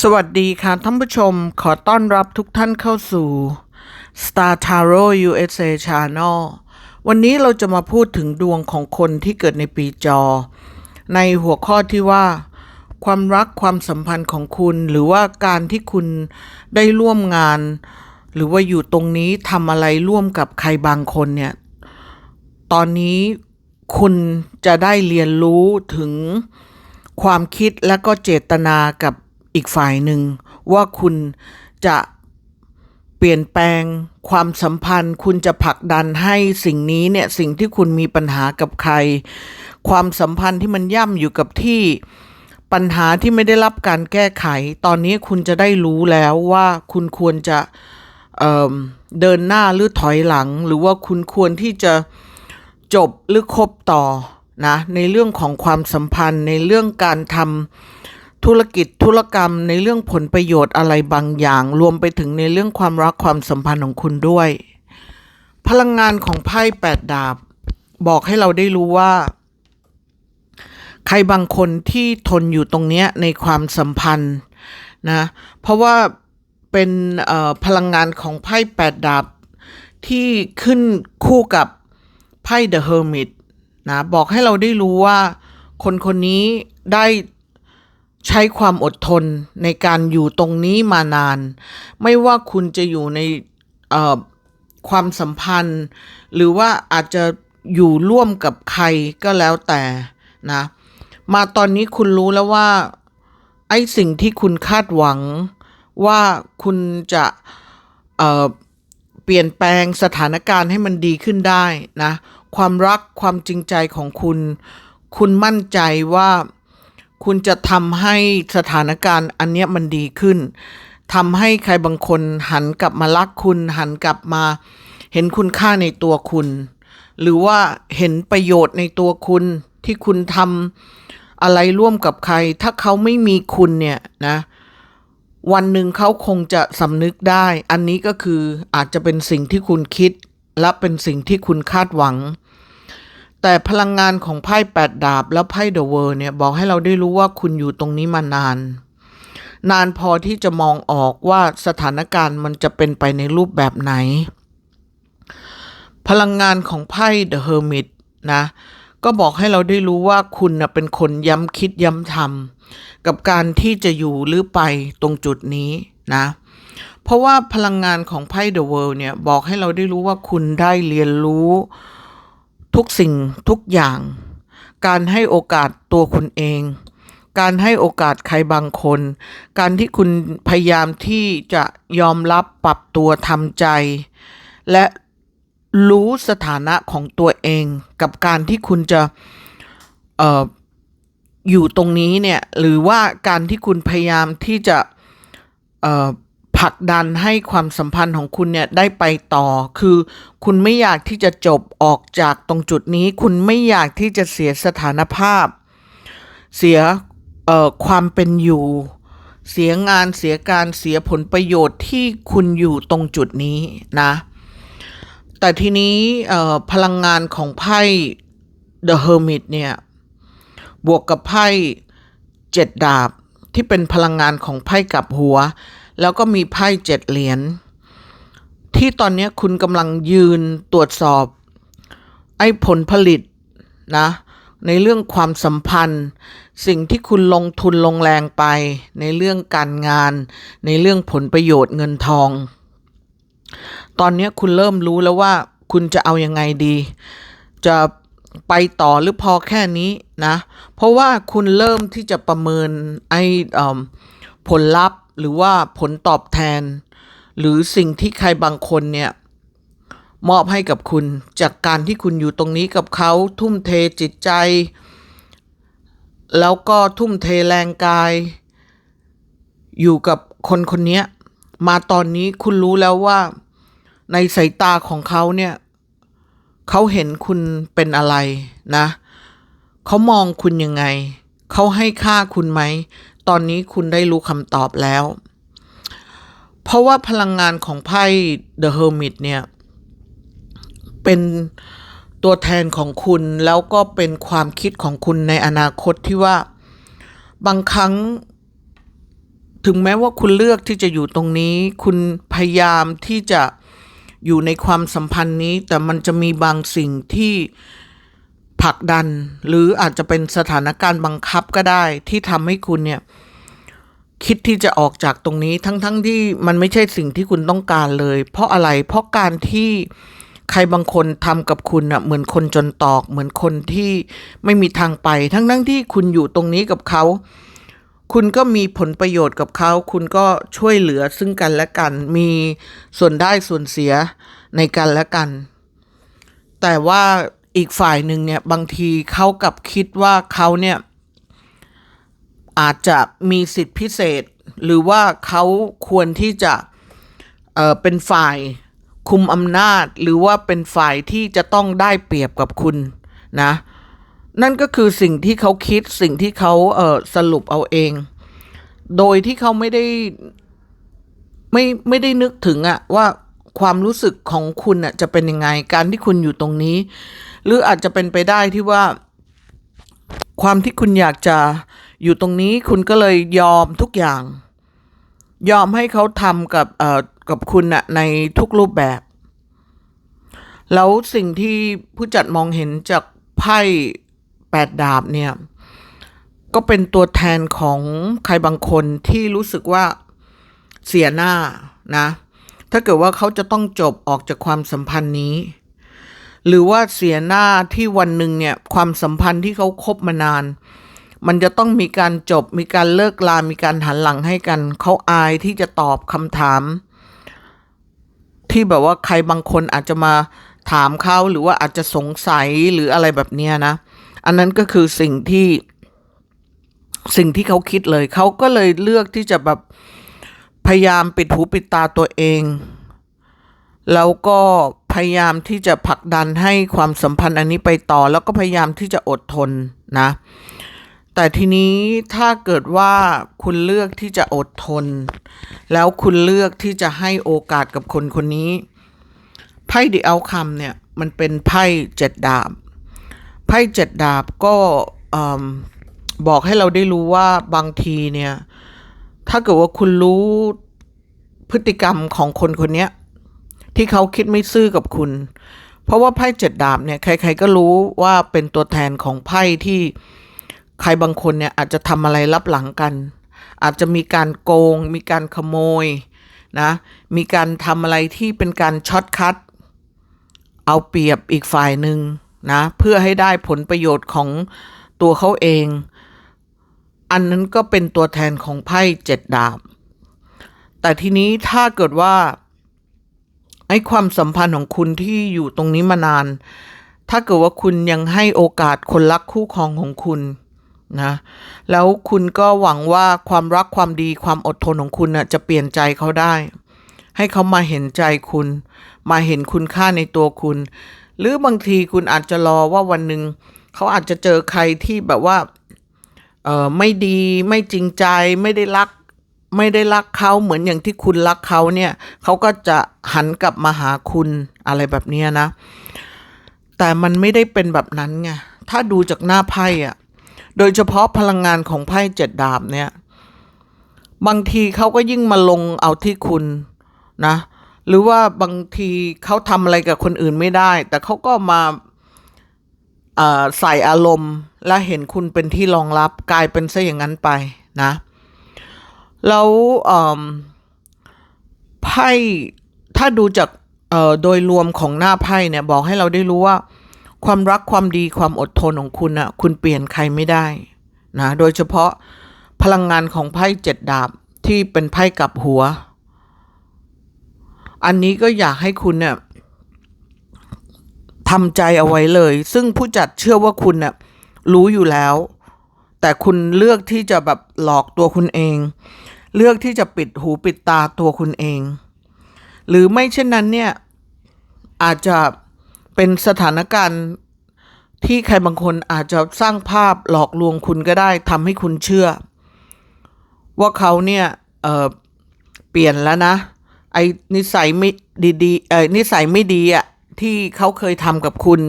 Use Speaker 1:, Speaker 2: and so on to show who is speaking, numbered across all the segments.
Speaker 1: สวัสดีค่ะท่านผู้ชมขอต้อนรับทุกท่านเข้าสู่ Star Tarot USA Channel วันนี้เราจะมาพูดถึงดวงของคนที่เกิดในปีจอ ในหัวข้อที่ว่า ความรักความสัมพันธ์ของคุณ หรือว่าการที่คุณได้ร่วมงาน หรือว่าอยู่ตรงนี้ทำอะไรร่วมกับใครบางคนเนี่ย ตอนนี้คุณจะได้เรียนรู้ถึงความคิดและก็เจตนากับ อีกฝ่ายหนึ่ง ว่าคุณจะเปลี่ยนแปลงความสัมพันธ์ คุณจะผลักดันให้สิ่งนี้เนี่ยสิ่งที่คุณมีปัญหากับใคร ความสัมพันธ์ที่มันย่ำอยู่กับที่ปัญหาที่ไม่ได้รับการแก้ไข ตอนนี้คุณจะได้รู้แล้วว่าคุณควรจะเเดินหน้าหรือถอยหลัง หรือว่าคุณควรที่จะจบหรือคบต่อนะในเรื่องของความสัมพันธ์ในเรื่องการทำ ธุรกิจธุรกรรมในเรื่องผลประโยชน์อะไรบางอย่าง รวมไปถึงในเรื่องความรักความสัมพันธ์ของคุณด้วย พลังงานของไพ่แปดดาบ บอกให้เราได้รู้ว่า ใครบางคนที่ทนอยู่ตรงเนี้ยในความสัมพันธ์นะ เพราะว่าเป็นเอ่อพลังงานของไพ่แปดดาบ ที่ขึ้นคู่กับไพ่ The Hermit นะบอกให้เราได้รู้ว่าคนคนนี้ได้ ใช้ความอดทนในการอยู่ตรงนี้มานาน ไม่ว่าคุณจะอยู่ในความสัมพันธ์ หรือว่าอาจจะอยู่ร่วมกับใครก็แล้วแต่นะ มาตอนนี้คุณรู้แล้วว่า ไอ้สิ่งที่คุณคาดหวัง ว่าคุณจะเเปลี่ยนแปลงสถานการณ์ให้มันดีขึ้นได้นะ ความรักความจริงใจของคุณ คุณมั่นใจว่า คุณจะทำให้สถานการณ์อันเนี้ยมันดีขึ้นทำให้ใครบางคนหันกลับมารักคุณ หันกลับมา เห็นคุณค่าในตัวคุณ หรือว่าเห็นประโยชน์ในตัวคุณที่คุณทำอะไรร่วมกับใคร ถ้าเขาไม่มีคุณเนี่ยนะวันหนึ่งเขาคงจะสำนึกได้ อันนี้ก็คืออาจจะเป็นสิ่งที่คุณคิด และเป็นสิ่งที่คุณคาดหวัง แต่พลังงานของไพ่แปดดาบและไพ่เดอะเวิร์เนี่ยบอกให้เราได้รู้ว่าคุณอยู่ตรงนี้มานาน นานพอที่จะมองออกว่าสถานการณ์มันจะเป็นไปในรูปแบบไหน พลังงานของไพ่เดอะเฮอร์มิตนะก็บอกให้เราได้รู้ว่าคุณนะเป็นคนย้ำคิดย้ำทำกับการที่จะอยู่หรือไปตรงจุดนี้นะ เพราะว่าพลังงานของไพ่เดอะเวิลด์เนี่ยบอกให้เราได้รู้ว่าคุณได้เรียนรู้ ทุกสิ่งทุกอย่าง การให้โอกาสตัวคุณเอง การให้โอกาสใครบางคน การที่คุณพยายามที่จะยอมรับปรับตัวทำใจ และรู้สถานะของตัวเอง กับการที่คุณจะเอ่ออยู่ตรงนี้เนี่ย หรือว่าการที่คุณพยายามที่จะเอ่อ ผลักดันให้ความสัมพันธ์ของคุณเนี่ยได้ไปต่อ คือคุณไม่อยากที่จะจบออกจากตรงจุดนี้ คุณไม่อยากที่จะเสียสถานภาพ เสียความเป็นอยู่ เสียงานเสียการเสียผลประโยชน์ที่คุณอยู่ตรงจุดนี้นะ แต่ทีนี้พลังงานของไพ่ The Hermit เนี่ย บวกกับไพ่เจ็ดดาบที่เป็นพลังงานของไพ่กับหัว แล้วก็มีไพ่เจ็ดเหรียญที่ตอนนี้คุณกำลังยืนตรวจสอบ ไอ้ผลผลิตนะในเรื่องความสัมพันธ์ สิ่งที่คุณลงทุนลงแรงไป ในเรื่องการงาน ในเรื่องผลประโยชน์เงินทอง ตอนนี้คุณเริ่มรู้แล้วว่าคุณจะเอายังไงดี จะไปต่อหรือพอแค่นี้นะ เพราะว่าคุณเริ่มที่จะประเมินไอ้ผลลัพธ์ หรือว่าผลตอบแทน หรือสิ่งที่ใครบางคนเนี่ยมอบให้กับคุณจากการที่คุณอยู่ตรงนี้กับเขาทุ่มเทจิตใจ แล้วก็ทุ่มเทแรงกาย อยู่กับคนคนนี้มาตอนนี้คุณรู้แล้วว่า ในสายตาของเขาเนี่ยเขาเห็นคุณเป็นอะไรนะ เขามองคุณยังไง เขาให้ค่าคุณไหม ตอนนี้คุณได้รู้คำตอบแล้ว เพราะว่าพลังงานของไพ่ The Hermit เนี่ย เป็นตัวแทนของคุณแล้วก็เป็นความคิดของคุณในอนาคตที่ว่าบางครั้ง ถึงแม้ว่าคุณเลือกที่จะอยู่ตรงนี้ คุณพยายามที่จะอยู่ในความสัมพันธ์นี้ แต่มันจะมีบางสิ่งที่ ผลักดัน หรืออาจจะเป็นสถานการณ์บังคับก็ได้ที่ทำให้คุณเนี่ย คิดที่จะออกจากตรงนี้ทั้งๆทที่มันไม่ใช่สิ่งที่คุณต้องการเลย เพราะอะไรเพราะการที่ใครบางคนทำกับคุณอะเหมือนคนจนตอก เหมือนคนที่ไม่มีทางไป ทั้งๆทที่คุณอยู่ตรงนี้กับเขาคุณก็มีผลประโยชน์กับเขา คุณก็ช่วยเหลือซึ่งกันและกัน มีส่วนได้ส่วนเสียในกันและกัน แต่ว่า อีกฝ่ายหนึ่งเนี่ยบางทีเขากับคิดว่าเขาเนี่ยอาจจะมีสิทธิพิเศษ หรือว่าเขาควรที่จะเอ่อเป็นฝ่ายคุมอำนาจ หรือว่าเป็นฝ่ายที่จะต้องได้เปรียบกับคุณนะนั่นก็คือสิ่งที่เขาคิดสิ่งที่เขาเอ่อสรุปเอาเอง โดยที่เขาไม่ได้ไม่ไม่ได้นึกถึงอะว่าความรู้สึกของคุณอะจะเป็นยังไงการที่คุณอยู่ตรงนี้ หรืออาจจะเป็นไปได้ที่ว่า ความที่คุณอยากจะอยู่ตรงนี้คุณก็เลยยอมทุกอย่าง ยอมให้เขาทำกับเอ่อกับคุณอะในทุกรูปแบบ แล้วสิ่งที่ผู้จัดมองเห็นจากไพ่แปดดาบเนี่ย ก็เป็นตัวแทนของใครบางคนที่รู้สึกว่าเสียหน้านะ ถ้าเกิดว่าเขาจะต้องจบออกจากความสัมพันธ์นี้ หรือว่าเสียหน้าที่วันหนึ่งเนี่ยความสัมพันธ์ที่เขาคบมานาน มันจะต้องมีการจบมีการเลิกลา มีการหันหลังให้กัน เขาอายที่จะตอบคำถาม ที่แบบว่าใครบางคนอาจจะมาถามเขาหรือว่าอาจจะสงสัยหรืออะไรแบบนี้นะ อันนั้นก็คือสิ่งที่สิ่งที่เขาคิดเลย เขาก็เลยเลือกที่จะแบบพยายามปิดหูปิดตาตัวเอง แล้วก็ พยายามที่จะผลักดันให้ความสัมพันธ์อันนี้ไปต่อ แล้วก็พยายามที่จะอดทนนะ แต่ทีนี้ถ้าเกิดว่าคุณเลือกที่จะอดทน แล้วคุณเลือกที่จะให้โอกาสกับคนคนนี้ไพ่ดีเอาคำเนี่ยมันเป็นไพ่เจ็ดดาบไพ่เจ็ดดาบก็เอิ่มบอกให้เราได้รู้ว่าบางทีเนี่ย ถ้าเกิดว่าคุณรู้พฤติกรรมของคนคนนี้ ที่เขาคิดไม่ซื่อกับคุณ เพราะว่าไพ่เจ็ดดาบเนี่ยใคร ๆ ก็รู้ว่าเป็นตัวแทนของไพ่ที่ใครบางคนเนี่ยอาจจะทำอะไรลับหลังกัน อาจจะมีการโกง มีการขโมยนะมีการทำอะไรที่เป็นการช็อตคัทเอาเปรียบอีกฝ่ายหนึ่งนะเพื่อให้ได้ผลประโยชน์ของตัวเขาเอง อันนั้นก็เป็นตัวแทนของไพ่เจ็ดดาบ แต่ทีนี้ถ้าเกิดว่า ไอ้ความสัมพันธ์ของคุณที่อยู่ตรงนี้มานาน ถ้าเกิดว่าคุณยังให้โอกาสคนรักคู่ครองของคุณนะแล้วคุณก็หวังว่าความรักความดีความอดทนของคุณน่ะจะเปลี่ยนใจเขาได้ ให้เขามาเห็นใจคุณ มาเห็นคุณค่าในตัวคุณ หรือบางทีคุณอาจจะรอว่าวันหนึ่งเขาอาจจะเจอใครที่แบบว่าเออไม่ดีไม่จริงใจไม่ได้รัก ไม่ได้รักเขาเหมือนอย่างที่คุณรักเขาเนี่ยเขาก็จะหันกลับมาหาคุณอะไรแบบนี้นะ แต่มันไม่ได้เป็นแบบนั้นไงถ้าดูจากหน้าไพ่อะโดยเฉพาะพลังงานของไพ่เจ็ดดาบเนี่ย บางทีเขาก็ยิ่งมาลงเอาที่คุณนะ หรือว่าบางทีเขาทำอะไรกับคนอื่นไม่ได้ แต่เขาก็มาใส่อารมณ์และเห็นคุณเป็นที่รองรับกลายเป็นซะอย่างนั้นไปนะ แล้วไพ่ถ้าดูจากโดยรวมของหน้าไพ่เนี่ยบอกให้เราได้รู้ว่า ความรักความดีความอดทนของคุณอะคุณเปลี่ยนใครไม่ได้นะโดยเฉพาะพลังงานของไพ่เจ็ดดาบที่เป็นไพ่กับหัว อันนี้ก็อยากให้คุณเนี่ยทำใจเอาไว้เลย ซึ่งผู้จัดเชื่อว่าคุณเนี่ยรู้อยู่แล้ว แต่คุณเลือกที่จะแบบหลอกตัวคุณเอง เลือกที่จะปิดหูปิดตาตัวคุณเอง หรือไม่เช่นนั้นเนี่ย อาจจะเป็นสถานการณ์ที่ใครบางคนอาจจะสร้างภาพหลอกลวงคุณก็ได้ทำให้คุณเชื่อ ว่าเขาเนี่ยเเปลี่ยนแล้วนะ ไอ้นิสัยไม่ดีๆเออนิสัยไม่ดีอะที่เขาเคยทำกับคุณ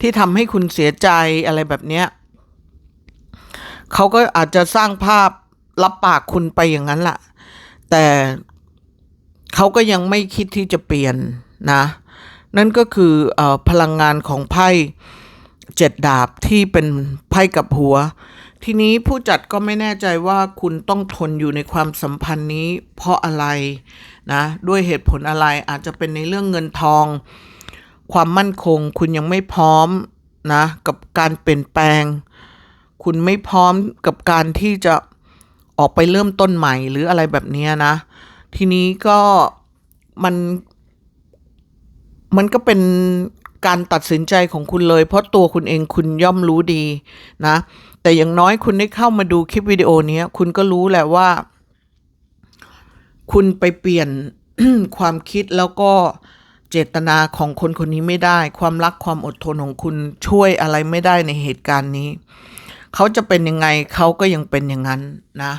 Speaker 1: ที่ทำให้คุณเสียใจอะไรแบบเนี้ยเขาก็อาจจะสร้างภาพ รับปากคุณไปอย่างนั้นล่ะ แต่เขาก็ยังไม่คิดที่จะเปลี่ยนนะ นั่นก็คือเออพลังงานของไพ่เจ็ดดาบที่เป็นไพ่กับหัว ทีนี้ผู้จัดก็ไม่แน่ใจว่าคุณต้องทนอยู่ในความสัมพันธ์นี้ เพราะอะไรนะด้วยเหตุผลอะไรอาจจะเป็นในเรื่องเงินทอง ความมั่นคง คุณยังไม่พร้อมนะกับการเปลี่ยนแปลง คุณไม่พร้อมกับการที่จะ ออกไปเริ่มต้นใหม่หรืออะไรแบบนี้นะ ทีนี้ก็มัน มันก็เป็นการตัดสินใจของคุณเลย เพราะตัวคุณเองคุณย่อมรู้ดีนะ แต่อย่างน้อยคุณได้เข้ามาดูคลิปวิดีโอนี้คุณก็รู้แหละว่า คุณไปเปลี่ยนความคิดแล้วก็เจตนาของคนคนนี้ไม่ได้ ความรักความอดทนของคุณช่วยอะไรไม่ได้ในเหตุการณ์นี้ เขาจะเป็นยังไงเขาก็ยังเป็นอย่างนั้นนะ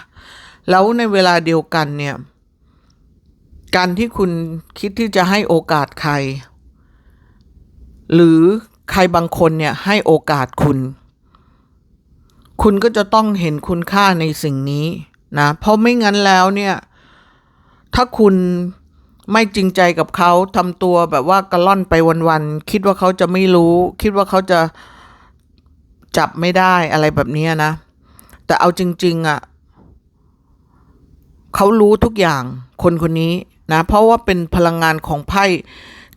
Speaker 1: แล้วในเวลาเดียวกันเนี่ย การที่คุณคิดที่จะให้โอกาสใคร หรือใครบางคนเนี่ยให้โอกาสคุณ คุณก็จะต้องเห็นคุณค่าในสิ่งนี้นะ เพราะไม่งั้นแล้วเนี่ย ถ้าคุณไม่จริงใจกับเขาทำตัวแบบว่ากระล่อนไปวันๆคิดว่าเขาจะไม่รู้ คิดว่าเขาจะ จับไม่ได้อะไรแบบนี้นะ แต่เอาจริง ๆอะ่ะเขารู้ทุกอย่างคนคนนี้นะ เพราะว่าเป็นพลังงานของไพ่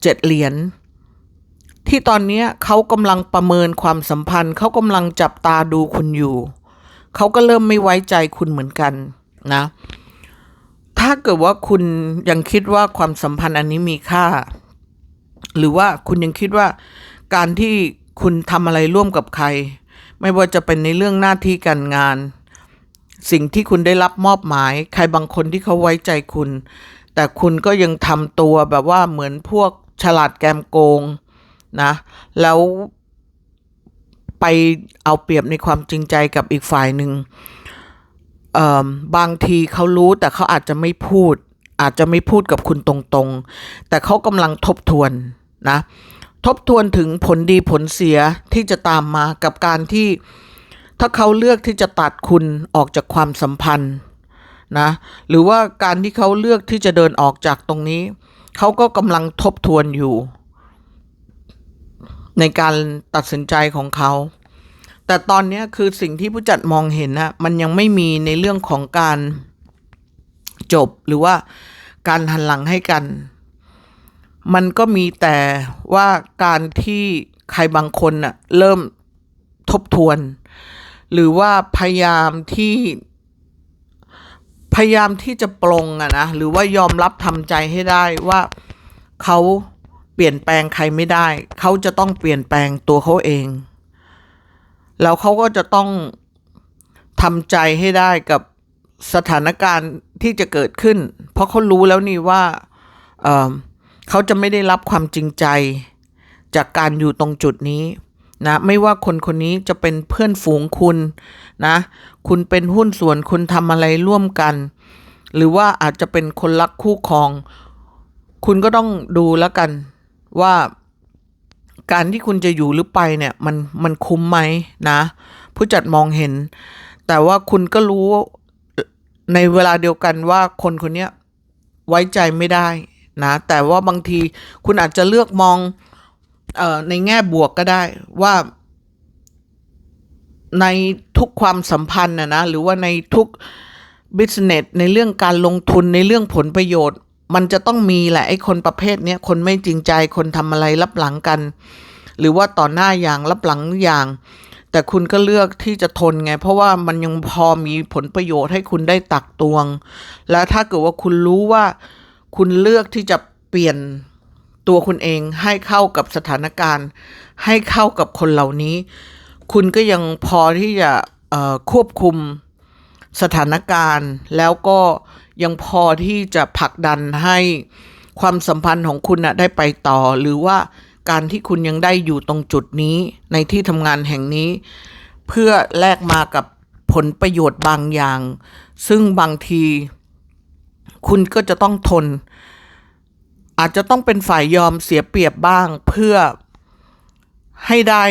Speaker 1: เจ็ดเหรียญที่ตอนนี้เขากำลังประเมินความสัมพันธ์ เขากำลังจับตาดูคุณอยู่ เขาก็เริ่มไม่ไว้ใจคุณเหมือนกันนะ ถ้าเกิดว่าคุณยังคิดว่าความสัมพันธ์อันนี้มีค่า หรือว่าคุณยังคิดว่าการที่คุณทำอะไรร่วมกับใคร ไม่ว่าจะเป็นในเรื่องหน้าที่การงาน สิ่งที่คุณได้รับมอบหมาย ใครบางคนที่เขาไว้ใจคุณ แต่คุณก็ยังทำตัวแบบว่าเหมือนพวกฉลาดแกมโกงนะ แล้วไปเอาเปรียบในความจริงใจกับอีกฝ่ายหนึ่งบางทีเขารู้แต่เขาอาจจะไม่พูด อาจจะไม่พูดกับคุณตรงๆ แต่เขากำลังทบทวนนะ ทบทวนถึงผลดีผลเสียที่จะตามมากับการที่ ถ้าเขาเลือกที่จะตัดคุณออกจากความสัมพันธ์นะหรือว่าการที่เขาเลือกที่จะเดินออกจากตรงนี้ เขาก็กำลังทบทวนอยู่ ในการตัดสินใจของเขา แต่ตอนนี้คือสิ่งที่ผู้จัดมองเห็นนะมันยังไม่มีในเรื่องของการจบหรือว่าการหันหลังให้กัน มันก็มีแต่ว่าการที่ใครบางคนน่ะเริ่มทบทวน หรือว่าพยายามที่พยายามที่จะปลงอะนะหรือว่ายอมรับทำใจให้ได้ว่าเขาเปลี่ยนแปลงใครไม่ได้ เขาจะต้องเปลี่ยนแปลงตัวเขาเอง แล้วเขาก็จะต้องทำใจให้ได้กับสถานการณ์ที่จะเกิดขึ้น เพราะเขารู้แล้วนี่ว่าเอ่อ เขาจะไม่ได้รับความจริงใจ จากการอยู่ตรงจุดนี้นะไม่ว่าคนคนนี้จะเป็นเพื่อนฝูงคุณนะคุณเป็นหุ้นส่วนคุณทำอะไรร่วมกัน หรือว่าอาจจะเป็นคนรักคู่ครอง คุณก็ต้องดูแล้วกันว่าการที่คุณจะอยู่หรือไปเนี่ยมันมันคุ้มไหมนะ ผู้จัดมองเห็น แต่ว่าคุณก็รู้ในเวลาเดียวกันว่าคนคนนี้ไว้ใจไม่ได้ นะแต่ว่าบางทีคุณอาจจะเลือกมองออในแง่บวกก็ได้ว่าในทุกความสัมพันธ์นะนะหรือว่าในทุกบิสเนสในเรื่องการลงทุนในเรื่องผลประโยชน์ มันจะต้องมีแหละไอ้คนประเภทเนี้ยคนไม่จริงใจคนทำอะไรรับหลังกัน หรือว่าต่อหน้าอย่างรับหลังอย่าง แต่คุณก็เลือกที่จะทนไง เพราะว่ามันยังพอมีผลประโยชน์ให้คุณได้ตักตวง และถ้าเกิดว่าคุณรู้ว่า คุณเลือกที่จะเปลี่ยนตัวคุณเองให้เข้ากับสถานการณ์ ให้เข้ากับคนเหล่านี้ คุณก็ยังพอที่จะควบคุมสถานการณ์ แล้วก็ยังพอที่จะผลักดันให้ความสัมพันธ์ของคุณนะได้ไปต่อ หรือว่าการที่คุณยังได้อยู่ตรงจุดนี้ในที่ทำงานแห่งนี้ เพื่อแลกมากับผลประโยชน์บางอย่าง ซึ่งบางที คุณก็จะต้องทน อาจจะต้องเป็นฝ่ายยอมเสียเปรียบบ้างเพื่อให้ได้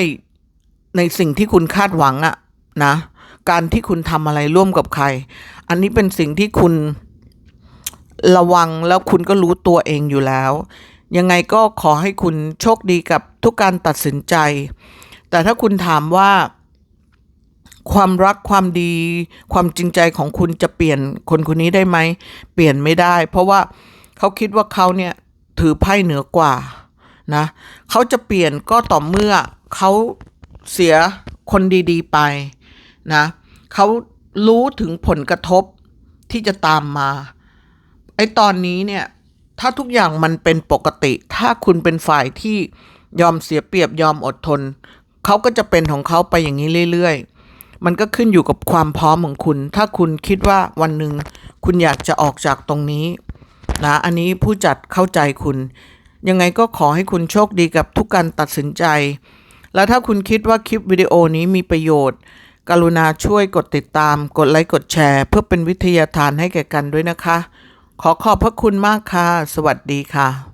Speaker 1: ในสิ่งที่คุณคาดหวังอะนะ การที่คุณทำอะไรร่วมกับใคร อันนี้เป็นสิ่งที่คุณระวังแล้วคุณก็รู้ตัวเองอยู่แล้ว ยังไงก็ขอให้คุณโชคดีกับทุกการตัดสินใจ แต่ถ้าคุณถามว่า ความรักความดี ความจริงใจของคุณจะเปลี่ยนคนคนนี้ได้ไหมเปลี่ยนไม่ได้ เพราะว่าเขาคิดว่าเขาเนี่ยถือไพ่เหนือกว่านะเขาจะเปลี่ยนก็ต่อเมื่อเขาเสียคนดีๆไปนะเขารู้ถึงผลกระทบที่จะตามมาไอ้ตอนนี้เนี่ยถ้าทุกอย่างมันเป็นปกติ ถ้าคุณเป็นฝ่ายที่ยอมเสียเปรียบยอมอดทน เขาก็จะเป็นของเขาไปอย่างนี้เรื่อยๆ มันก็ขึ้นอยู่กับความพร้อมของคุณ ถ้าคุณคิดว่าวันหนึ่งคุณอยากจะออกจากตรงนี้นะอันนี้ผู้จัดเข้าใจคุณ ยังไงก็ขอให้คุณโชคดีกับทุกการตัดสินใจ แล้วถ้าคุณคิดว่าคลิปวิดีโอนี้มีประโยชน์ กรุณาช่วยกดติดตาม กดไลค์กดแชร์ เพื่อเป็นวิทยาทานให้แก่กันด้วยนะคะ ขอขอบพระคุณมากค่ะ สวัสดีค่ะ